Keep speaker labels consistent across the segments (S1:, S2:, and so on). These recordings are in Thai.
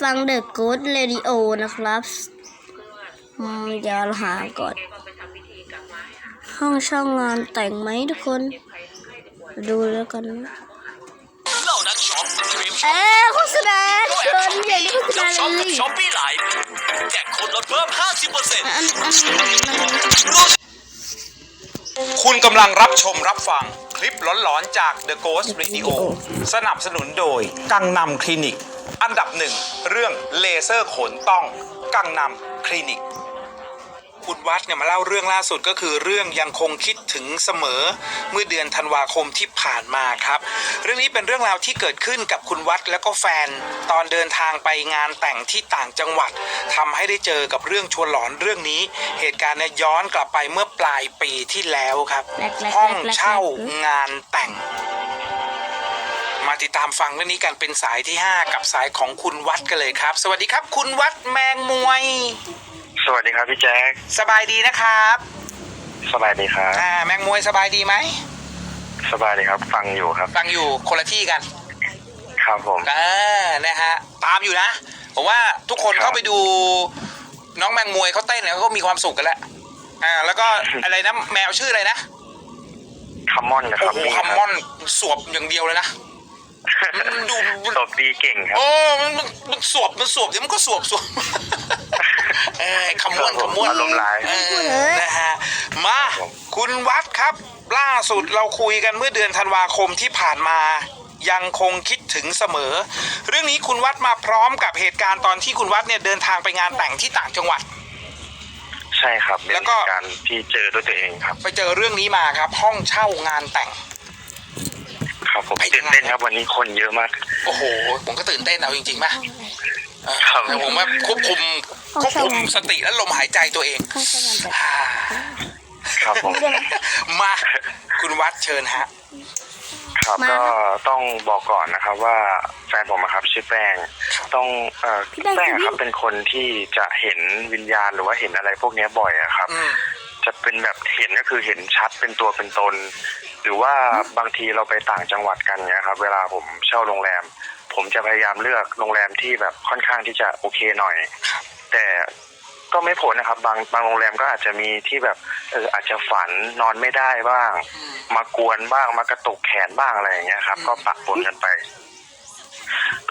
S1: ฟัง The Good Radio นะครับอืมเดี๋ยวเราหาก่อน ห้องช่องงานแต่งไหมทุกคน ดูแล้วกันนะ
S2: เหล่านักช็อปเตรียมช็อป
S1: เอ๊ะโฆษณาเชิญอย่างนี้โฆษ
S2: กับ
S1: ณา
S2: ช็อป
S1: เล
S2: กับ
S1: ย
S2: ช้อปปี้ไลฟ์แจกคนลดเพิ่ม 50%
S1: อันอันนี้มัน
S3: คุณกำลังรับชมรับฟัง คลิปหลอนๆจาก The Ghost Radio สนับสนุนโดย กังนำคลินิก อันดับหนึ่ง เรื่องเลเซอร์ขนต้อง กังนำคลินิก คุณวัดเนี่ยมาเล่าเรื่องล่าสุดก็คือเรื่องยังคงคิดถึงเสมอเมื่อเดือนธันวาคมที่ผ่านมาครับ เรื่องนี้เป็นเรื่องราวที่เกิดขึ้นกับคุณวัดแล้วก็แฟน ตอนเดินทางไปงานแต่งที่ต่างจังหวัดทำให้ได้เจอกับเรื่องชวนหลอนเรื่องนี้ เหตุการณ์เนี่ยย้อนกลับไปเมื่อปลายปีที่แล้วครับ ห้องเช่างานแต่งมาติดตามฟังเรื่องนี้กันเป็นสายที่ 5 กับสายของคุณวัดกันเลยครับ สวัสดีครับ คุณวัดแมงมวย
S4: สวัสดีครับพี่แจ๊ค
S3: สบายดีนะครับ
S4: สบายดีครับ
S3: อ่าแมงมวยสบายดีไหม
S4: สบายดีครับ ฟังอยู่ครับ
S3: ฟังอยู่คนละที่กัน
S4: ครับผม
S3: อ่านะฮะตามอยู่นะผมว่าทุกคน
S4: ครับ
S3: เข้าไปดูน้องแมงมวยเขาเต้นเนี่ยเขาก็มีความสุขกันแล้วอ่า แล้วก็อะไรนะแมวชื่ออะไรนะ
S4: คัมมอนนะค
S3: โอ้
S4: รับ
S3: โห
S4: นี่
S3: คัมมอนสวบอย่างเดียวเลยนะมันดู
S4: ตบดีเก่งครับ
S3: โอ้มันมันมันสวบมันสวบเดี๋ยวมันก็สวบสวบ เอ้ยขมวน
S4: ค
S3: ข
S4: รับผม
S3: มวน
S4: อารมณ์ร้าย
S3: เออนะฮะมาคุณวัดครับ ล่าสุดเราคุยกันเมื่อเดือนธันวาคมที่ผ่านมา ยังคงคิดถึงเสมอ เรื่องนี้คุณวัดมาพร้อมกับเหตุการณ์ตอนที่คุณวัดเนี่ยเดินทางไปงานแต่งที่ต่างจังหวัด
S4: ใช่ครับเป็น
S3: แล้วก็
S4: เหตุการณ์ที่เจอด้วยตัวเองครับ
S3: ไปเจอเรื่องนี้มาครับ ห้องเช่างานแต่ง
S4: ครับผม
S3: ไป
S4: ตื่นเต้นครับวันนี้คนเยอะมาก
S3: โอ้โห ผมก็ตื่นเต้นเอาจริงๆป่ะเออ
S4: ครับ
S3: แต่ผมว่าควบคุมควบคุมสติและลมหายใจตัวเอง
S1: ห้องช่องงานแต่ง
S3: อ่า
S4: ครับผม
S3: มาคุณวัดเชิญฮะ
S4: ครับ
S1: มา
S4: ก็ต้องบอกก่อนนะครับว่าแฟนผมอะครับชื่อแป้งต้องเอ่อ
S1: พี่แป้ง
S4: แป้งอะครับ
S1: พี่
S4: เป็นคนที่จะเห็นวิญญาณหรือว่าเห็นอะไรพวกเนี้ยบ่อยอะครับ
S3: อืม
S4: จะเป็นแบบเห็นก็คือเห็นชัดเป็นตัวเป็นตน หรือว่าบางทีเราไปต่างจังหวัดกันเนี้ยครับเวลาผมเช่าโรงแรม ผมจะพยายามเลือกโรงแรมที่แบบค่อนข้างที่จะโอเคหน่อย แต่ก็ไม่ผลนะครับ บางบางโรงแรมก็อาจจะมีที่แบบเอออาจจะฝันนอนไม่ได้บ้าง มากวนบ้างมากระตุกแขนบ้างอะไรอย่างเงี้ยครับ ก็ปะปนกันไป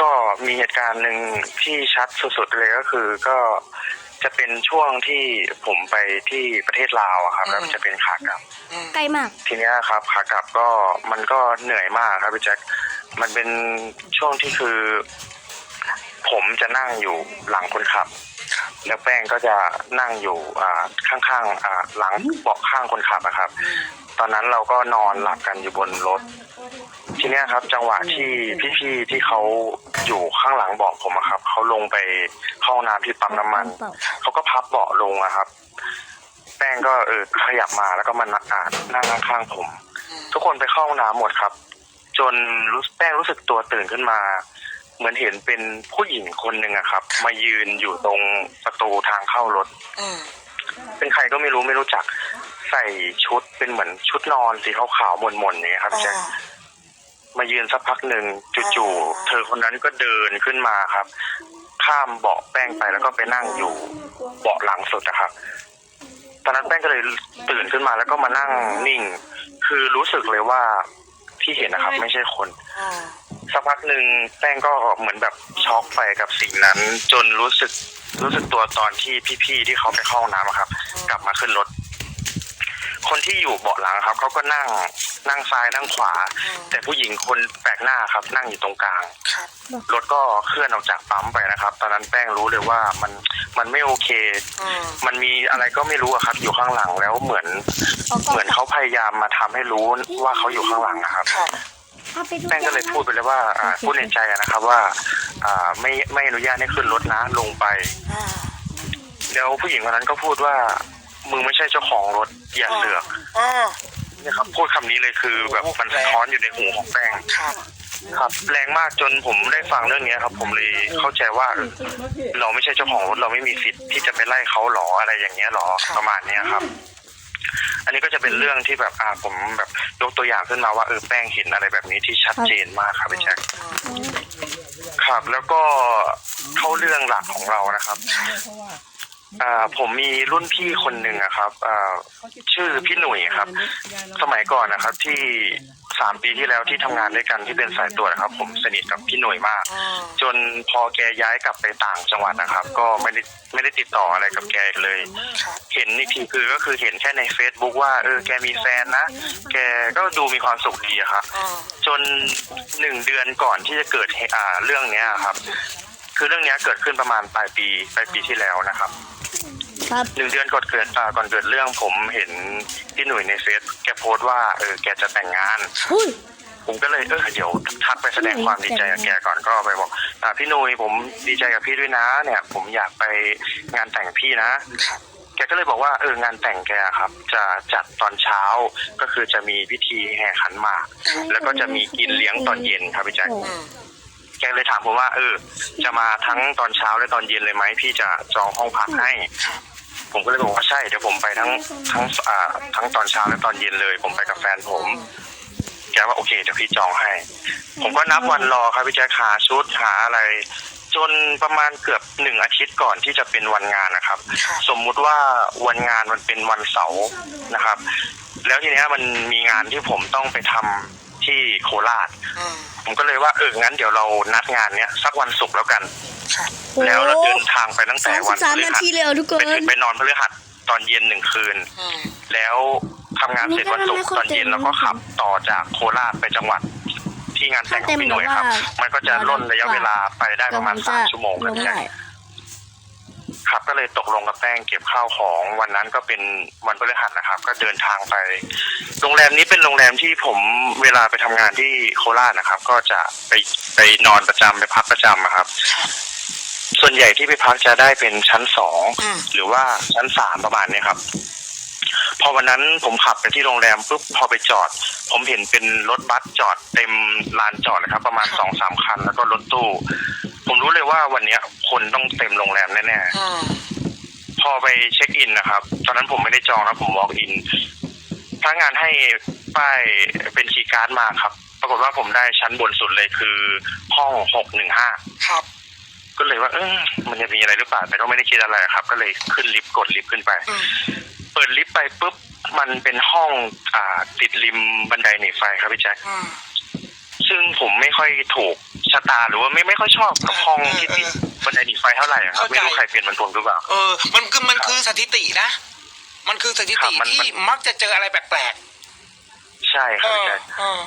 S4: ก็มีเหตุการณ์หนึ่งที่ชัดสุดๆเลยก็คือก็ จะเป็นช่วงที่ผมไปที่ประเทศลาวอะครับแล้วจะเป็นขากลับ
S1: ใกล้มาก
S4: ทีเนี้ยครับขากลับก็มันก็เหนื่อยมากครับพี่แจ็คมันเป็นช่วงที่คือ ผมจะนั่งอยู่หลังคนขับ แล้วแป้งก็จะนั่งอยู่อ่าข้างๆอ่าหลังเบาะข้างคนขับอะครับ ตอนนั้นเราก็นอนหลับกันอยู่บนรถ ทีเนี้ยครับ จังหวะที่พี่ๆที่เขาอยู่ข้างหลังเบาะผมอะครับเขาลงไปเข้าห้องน้ำที่ปั๊มน้ำมัน
S1: เปล่า
S4: เขาก็พับเบาะลงอะครับ แป้งก็เออขยับมาแล้วก็มานั่งอ่านนั่งข้างๆผม ทุกคนไปเข้าห้องน้ำหมดครับ จนรู้แป้งรู้สึกตัวตื่นขึ้นมา เหมือนเห็นเป็นผู้หญิงคนหนึ่งอะครับ มายืนอยู่ตรงประตูทางเข้ารถ
S3: อืม
S4: เป็นใครก็ไม่รู้ไม่รู้จัก ใส่ชุดเป็นเหมือนชุดนอนสีขาวๆมนๆอย่างเงี้ยครับพี่แจ๊คมายืนสักพักหนึ่งจู่ๆเธอคนนั้นก็เดินขึ้นมาครับ ข้ามเบาะแป้งไปแล้วก็ไปนั่งอยู่เบาะหลังสุดนะครับตอนนั้นแป้งก็เลยตื่นขึ้นมาแล้วก็มานั่งนิ่ง คือรู้สึกเลยว่าที่เห็นนะครับ ไม่ใช่คนสักพักหนึ่งแป้งก็เหมือนแบบช็อกไปกับสิ่งนั้น จนรู้สึกรู้สึกตัวตอนที่พี่ๆที่เขาไปเข้าห้องน้ำอะครับ กลับมาขึ้นรถ คนที่อยู่เบาะหลังครับเขาก็นั่งนั่งซ้ายนั่งขวาแต่ผู้หญิงคนแปลกหน้าครับ นั่งอยู่ตรงกลาง
S3: ครับ
S4: รถก็เคลื่อนออกจากปั๊มไปนะครับ ตอนนั้นแป้งรู้เลยว่ามันมันไม่โอเค
S3: อืม
S4: มันมีอะไรก็ไม่รู้อะครับ อยู่ข้างหลังแล้วเหมือน
S1: เอากล้อง
S4: เหมือนเขาพยายามมาทำให้รู้ว่าเขาอยู่ข้างหลังนะครับ
S3: ครับ
S1: เอาไปดู
S4: แป้งก็เลยพูดไปเลยว่าอ่าพูดในใจอะนะครับว่า อ่าไม่ไม่อนุญาตให้ขึ้นรถนะลงไป
S3: อ่า
S4: แล้วผู้หญิงคนนั้นก็พูดว่า มึงไม่ใช่เจ้าของรถอย่าเสือก
S3: อ่า
S4: เนี่ยครับพูดคำนี้เลยคือแบบมันสะท้อนอยู่ในหูของแป้ง
S3: ครับ
S4: ครับ แรงมากจนผมได้ฟังเรื่องนี้ครับ ผมเลยเข้าใจว่าเออเราไม่ใช่เจ้าของรถเราไม่มีสิทธิ์ที่จะไปไล่เขาหรออะไรอย่างเงี้ยหรอประมาณเนี้ยครับ อันนี้ก็จะเป็นเรื่องที่แบบอ่าผมแบบยกตัวอย่างขึ้นมาว่าเออแป้งเห็นอะไรแบบนี้ที่ชัดเจนมากครับพี่แจ็ค ครับแล้วก็เข้าเรื่องรื่องหลักของเรานะครับ อ่าผมมีรุ่นพี่คนหนึ่งอะครับอ่าชื่อพี่หนุ่ยครับ สมัยก่อนนะครับ ที่สามปีที่แล้วที่ทำงานด้วยกันที่เป็นสายตรวจนะครับ ผมสนิทกับพี่หนุ่ยมาก จนพอแกย้ายกลับไปต่างจังหวัดนะครับ ก็ไม่ได้ไม่ได้ติดต่ออะไรกับแกอีกเลย เห็นอีกทีคือก็คือเห็นแค่ใน Facebook ว่าเออแกมีแฟนนะ แกก็ดูมีความสุขดีอะครับจนหนึ่งเดือนก่อนที่จะเกิดเหตุอ่าเรื่องเนี้ยครับ คือเรื่องเนี้ยเกิดขึ้นประมาณปลายปีปลายปีที่แล้วนะครับ
S1: ครับ
S4: หนึ่งเดือนก่อนเกิดอ่าก่อนเกิดเรื่องผมเห็นพี่หนุ่ยในเฟซแกโพสต์ว่าเออแกจะแต่งงาน
S1: หุ้ย
S4: ผมก็เลยเออเดี๋ยวทักไปแสดงความดีใจกับแกก่อนก็ไปบอกอ่าพี่หนุยผมดีใจกับพี่ด้วยนะ เนี่ย ผมอยากไปงานแต่งพี่นะ แกก็เลยบอกว่าเอองานแต่งแกครับ จะจัดตอนเช้าก็คือจะมีพิธีแห่ขันหมาก แล้วก็จะมีกินเลี้ยงตอนเย็นครับพี่แจ๊คแกเลยถามผมว่าเออ จะมาทั้งตอนเช้าและตอนเย็นเลยไหมพี่จะจองห้องพักให้ ผมก็เลยบอกว่าใช่เดี๋ยวผมไปทั้งทั้งอ่าทั้งตอนเช้าและตอนเย็นเลย ผมไปกับแฟนผมแกว่าโอเคเดี๋ยวพี่จองให้ ผมก็นับวันรอครับพี่แจ๊คหาชุดหาอะไร จนประมาณเกือบหนึ่งอาทิตย์ก่อนที่จะเป็นวันงานนะครับ สมมุติว่าวันงานมันเป็นวันเสาร์นะครับ แล้วทีเนี้ยมันมีงานที่ผมต้องไปทำ ที่โคราชผมก็เลยว่าเอองั้นเดี๋ยวเรานัดงานเนี้ยสักวันศุกร์แล้วกัน
S1: โอ้
S4: แล้วเราเดินทางไปตั้ง
S1: ส
S4: แต่
S1: องสิ
S4: วัน
S1: บสาม
S4: พฤ
S1: นา
S4: หัส
S1: ทีเลยเหรอทุกค
S4: ไป
S1: น
S4: ถึงไปนอนพฤหัสตอนเย็นหนึ่งคืนแล้วทำงานเสร็จวันศุกร์ตอนเย็นแล้วก็ขับต่อจากโคราชไปจังหวัดที่งานแต่งของพี่หน่วยครับ มันก็จะล่นระยะเวลาไปได้ประมาณสามชั่วโมง
S1: ล
S4: ครับ
S1: ง
S4: พี่
S1: ได้
S4: แจ๊ค ครับก็เลยตกลงกับแป้งเก็บข้าวของวันนั้นก็เป็นวันพฤหัสนะครับ ก็เดินทางไป โรงแรมนี้เป็นโรงแรมที่ผมเวลาไปทำงานที่โคราชนะครับ ก็จะไปไปนอนประจำไปพักประจำอะครับส่วนใหญ่ที่ไปพักจะได้เป็นชั้นสอง
S5: อ่า
S4: หรือว่าชั้นสามประมาณเนี้ยครับ พอวันนั้นผมขับไปที่โรงแรมปุ๊บพอไปจอด ผมเห็นเป็นรถบัสจอดเต็มลานจอดเลยครับ ประมาณสองสามคัน แล้วก็รถตู้ ผมรู้เลยว่าวันเนี้ย คนต้องเต็มโรงแรมแน่ๆ
S5: อ่า
S4: พอไปเช็คอินนะครับ ตอนนั้นผมไม่ได้จองนะผม walk in พนักงานให้ป้ายเป็นคีย์การ์ดมาครับ ปรากฏว่าผมได้ชั้นบนสุดเลยคือห้องหกหนึ่งห้า
S5: ครับ
S4: ก็เลยว่าเออมันจะมีอะไรหรือเปล่าแต่ก็ไม่ได้คิดอะไรครับ ก็เลยขึ้นลิฟต์กดลิฟต์ขึ้นไป
S5: อืม
S4: เปิดลิฟต์ไปปุ๊บมันเป็นห้องอ่าติดริมบันไดหนีไฟครับพี่แจ๊ค
S5: อืม
S4: ซึ่งผมไม่ค่อยถูกชะตาหรือว่าไม่ไม่ค่อยชอบกับห้องที่ติดบันไดหนีไฟเท่าไหร่อะครับไม่รู้ใครเป็นมันผมหรือเปล่า
S6: เออ มันคือมันคือสถิตินะ มันคือสถิ
S4: ครั
S6: ติ
S4: บมัน
S6: ที่มักจะเจออะไรแปลก
S4: ใช่
S6: ๆ
S4: ค
S6: เอ
S4: รับพี่
S6: อ
S4: แจ๊ค
S6: เออ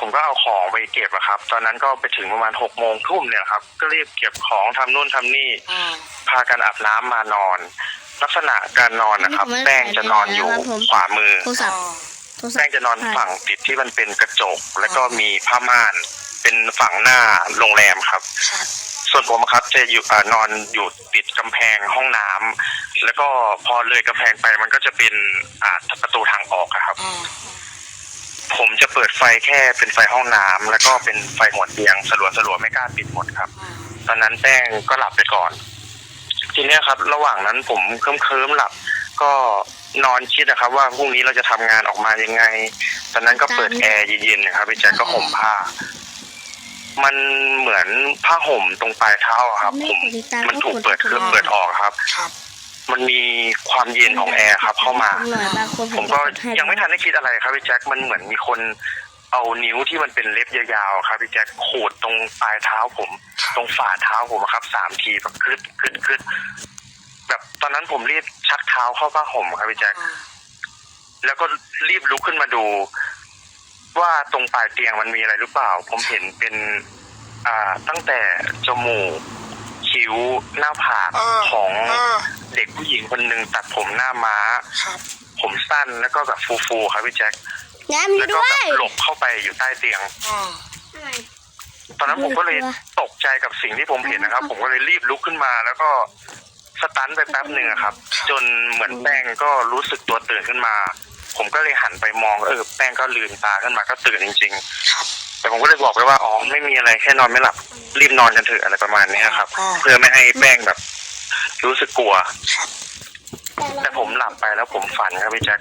S4: ผมก็เอาของไปเก็บอะครับ ตอนนั้นก็ไปถึงประมาณหกโมงทุ่มเนี่ยครับ ก็รีบเก็บของทำนู่นทำนี่
S5: อืม
S4: พากันอาบน้ำมานอน ลักษณะการนอนนะครับ แป้งจะนอนอยู่ขวามือ
S1: โทรศัพท์โทรศัพท์
S4: แป้งจะนอนฝั่งติดที่มันเป็นกระจก แล้วก็มีผ้าม่าน เป็นฝั่งหน้าโรงแรมครับ
S5: ครับ
S4: ส่วนผมอะครับจะอยู่อ่านอนอยู่ติดกำแพงห้องน้ำแล้วก็พอเลยกำแพงไปมันก็จะเป็นอ่าประตูทางออกอะครับ
S5: อืม
S4: ผมจะเปิดไฟแค่เป็นไฟห้องน้ำแล้วก็เป็นไฟหัวเตียงสลัวสลัวๆไม่กล้าปิดหมดครับ
S5: อืม
S4: ตอนนั้นแป้งก็หลับไปก่อน ทีเนี้ยครับ ระหว่างนั้นผมเคลิ้มเคลิ้มๆหลับ ก็นอนคิดนะครับ ว่าพรุ่งนี้เราจะทำงานออกมายังไง ตอนนั้นก็เปิดแอร์เย็นๆนะครับพี่แจ๊คก็ห่มผ้า มันเหมือนผ้าห่มตรงปลายเท้าอะครับ ผมมันถูกเปิดเครื่องเปิดออกครับ
S5: ครับ
S4: มันมีความเย็นของแอร์ครับ เข้ามา
S1: หน่อยบางคน
S4: ผมก็
S1: ดให้
S4: ยังไม่ทันได้คิดอะไรครับพี่แจ็ค มันเหมือนมีคน เอานิ้วที่มันเป็นเล็บยาวๆครับพี่แจ็คขูดตรงปลายเท้าผม ตรงฝ่าเท้าผมอะครับสามทีแบบคืดคืดคืดแบบตอนนั้นผมรีบชักเท้าเข้าผ้าห่มครับพี่แจ็ค
S5: อืม
S4: แล้วก็รีบลุกขึ้นมาดู ว่าตรงปลายเตียงมันมีอะไรหรือเปล่า ผมเห็นเป็น อ่าตั้งแต่จมูกคิ้วหน้าผาก
S6: เออ
S4: ของ
S6: เออ
S4: เด็กผู้หญิงคนหนึ่งตัดผมหน้าม้า
S6: ครับ
S4: ผมสั้นแล้วก็แบบฟูๆครับพี่แจ็ค
S1: งานมี
S4: แล้วก็
S1: ด้ว
S4: แบ
S1: ย
S4: บหลบเข้าไปอยู่ใต้เตียง
S6: อืม
S4: ตอนนั้นผมก็เลยตกใจกับสิ่งที่ผมเห็นนะครับ ผมก็เลยรีบลุกขึ้นมา แล้วก็สตันไปแป๊บหนึ่งอะครับ จนเหมือนแป้งก็รู้สึกตัวตื่นขึ้นมา ผมก็เลยหันไปมองเออแป้งก็ลืมตาขึ้นมาก็ตื่นจริง
S5: ครับ
S4: ๆ แต่ผมก็เลยบอกไปว่าอ๋อไม่มีอะไรแค่นอนไม่หลับรีบนอนกันเถอะอะไรประมาณนี้ครับ
S5: อ่า
S4: เพื่อไม่ให้แป้งแบบ รู้สึกกลัว
S5: ครับ
S4: แต่ผมหลับไปแล้วผมฝันครับพี่แจ็ค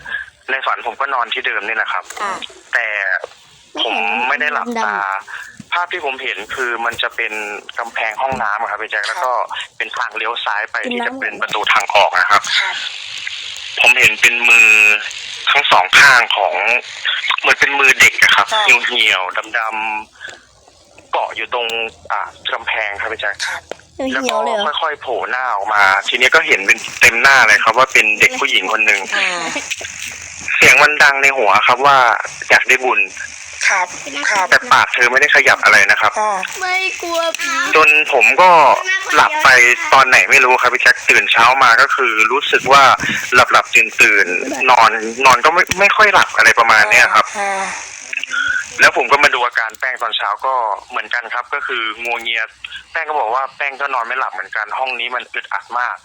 S4: ในฝันผมก็นอนที่เดิมนี่แหละครับ
S5: อืม
S4: แต่ผมไม่ได้หลับตา ภาพที่ผมเห็นคือมันจะเป็นกำแพงห้องน้ำอะครับพี่แจ็คแล้วก็เป็นทางเลี้ยวซ้ายไปที่จะเป็นประตูทางออกนะครับ
S6: ครับ
S4: ผมเห็นเป็นมือทั้งสองข้างของเหมือนเป็นมือเด็กอะครับเหี่ยวเหี่ยวๆดำๆเกาะอยู่ตรงอ่ากำแพงครับพี่แจ็ค
S6: ครับ
S4: แล้ว
S1: เหี่
S4: ก็
S1: ยวเลยเหรอ
S4: ค่อยๆโผล่หน้าออกมา ทีนี้ก็เห็นเป็นเต็มหน้าเลยครับว่าเป็นเด็กผู้หญิงคนหนึ่ง
S6: อืม
S4: เสียงมันดังในหัวครับว่าอยากได้บุญ
S6: ครับครับ
S4: แต่ปากเธอไม่ได้ขยับอะไรนะครับ
S6: อ๋อ
S1: ไม่กลัวผี
S4: จนผมก็หลับไปตอนไหนไม่รู้ครับพี่แจ็คตื่นเช้ามาก็คือรู้สึกว่าหลับหลับตื่นตื่นๆนอนนอนก็ไม่ไม่ค่อยหลับอะไรประมาณเนี้ยครับ
S6: อ๋อ
S4: แล้วผมก็มาดูอาการแป้งตอนเช้าก็เหมือนกันครับ ก็คืองัวเงียแป้งก็บอกว่าแป้งก็นอนไม่หลับเหมือนกันห้องนี้มันอึดอัดมาก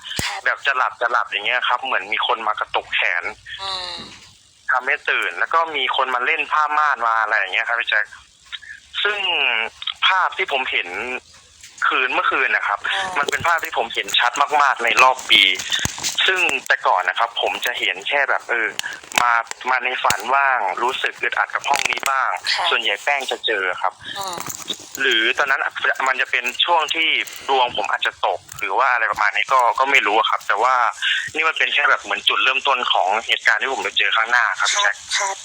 S4: แบบจะหลับจะหลับอย่างเงี้ยครับ เหมือนมีคนมากระตุกแขน
S6: อืม
S4: ทำให้ตื่น แล้วก็มีคนมาเล่นผ้าม่านมาอะไรอย่างเงี้ยครับพี่แจ็คซึ่งภาพที่ผมเห็นคืนเมื่อคืนนะครับ มันเป็นภาพที่ผมเห็นชัดมาก ๆ ในรอบปี ซึ่งแต่ก่อนนะครับ ผมจะเห็นแค่แบบเออ มามาในฝันว่าง รู้สึกอึดอัดกับห้องนี้บ้างส่วนใหญ่แป้งจะเจอครับ
S6: อืม
S4: หรือตอนนั้นมันจะเป็นช่วงที่ดวงผมอาจจะตก หรือว่าอะไรประมาณนี้ก็ก็ไม่รู้อะครับ แต่ว่านี่มันเป็นแค่แบบเหมือนจุดเริ่มต้นของเหตุการณ์ที่ผมไปเจอข้างหน้าครับ
S6: ค
S4: พี่
S6: รั
S4: แจ็
S6: บ
S4: ค
S6: ครับ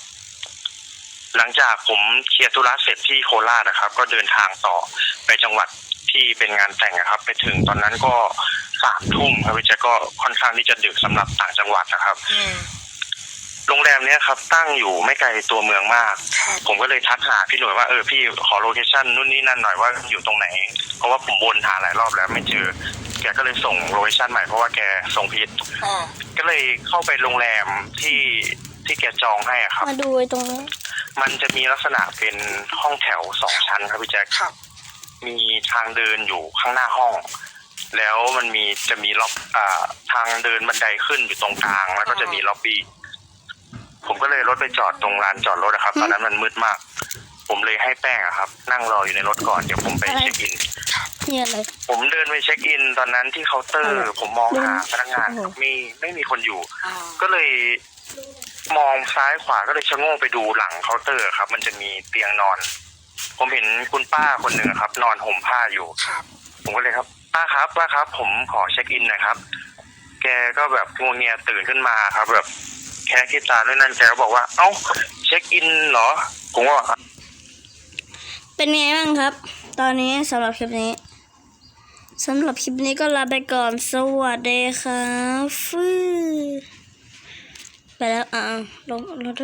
S4: หลังจากผมเคลียร์ธุระเสร็จที่โคราชนะครับ ก็เดินทางต่อไปจังหวัด ที่เป็นงานแต่งนะครับ ไปถึงตอนนั้นก็สามทุ่มครับพี่แจ็คก็ค่อนข้างที่จะดึกสำหรับต่างจังหวัดนะครับ
S6: อืม
S4: โรงแรมเนี้ยครับ ตั้งอยู่ไม่ไกลตัวเมืองมาก
S6: ครับ
S4: ผมก็เลยทักหาพี่หน่วยว่าเออพี่ขอโลเคชั่นนู่นนี่นั่นหน่อยว่าอยู่ตรงไหน เพราะว่าผมวนหาหลายรอบแล้วไม่เจอ แกก็เลยส่งโลเคชั่นใหม่เพราะว่าแกส่งผิด
S6: อ๋อ
S4: ก็เลยเข้าไปโรงแรมที่ที่แกจองให้อะครับ
S1: มาดูไอ้ตรงนี้
S4: มันจะมีลักษณะเป็นห้องแถวสองชั้นครับพี่แจ๊ค
S6: ครับ
S4: มีทางเดินอยู่ข้างหน้าห้อง แล้วมันมีจะมีล็อบอ่าทางเดินบันไดขึ้นอยู่ตรงกลาง แล้วก็จะมีล็อบบี้ผมก็เลยรถไปจอดตรงลานจอดรถนะครับ ตอนนั้นมันมืดมาก ผมเลยให้แป้งอะครับ นั่งรออยู่ในรถก่อนเดี๋ยวผมไปเช็คอิน
S1: นี่อะไร
S4: ผมเดินไปเช็คอิน ตอนนั้นที่เคาน์เตอร์
S1: อะไร
S4: ผมมองหาพนักงาน
S1: โอ้โห
S4: มีไม่มีคนอยู่
S6: อ๋อ
S4: ก็เลยมองซ้ายขวาก็เลยชะโงกไปดูหลังเคาน์เตอร์ครับ มันจะมีเตียงนอน ผมเห็นคุณป้าคนหนึ่งครับ นอนห่มผ้าอยู่
S6: ครับ
S4: ผมก็เลยครับ ป้าครับป้าครับ ผมขอเช็คอินหนะครับ แกก็แบบงวงเงียตื่นขึ้นมาครับ แบบแค่คิดตาด้วยนั่นแกก็บอกว่า เอ้าเช็คอินเหรอ ผมก็บอก
S1: เป็นไงบ้างครับ ตอนนี้สำหรับคลิปนี้สำหรับคลิปนี้ก็ลาไปก่อนสวัสดีครับฟื้อไปแล้วอ่าลงลง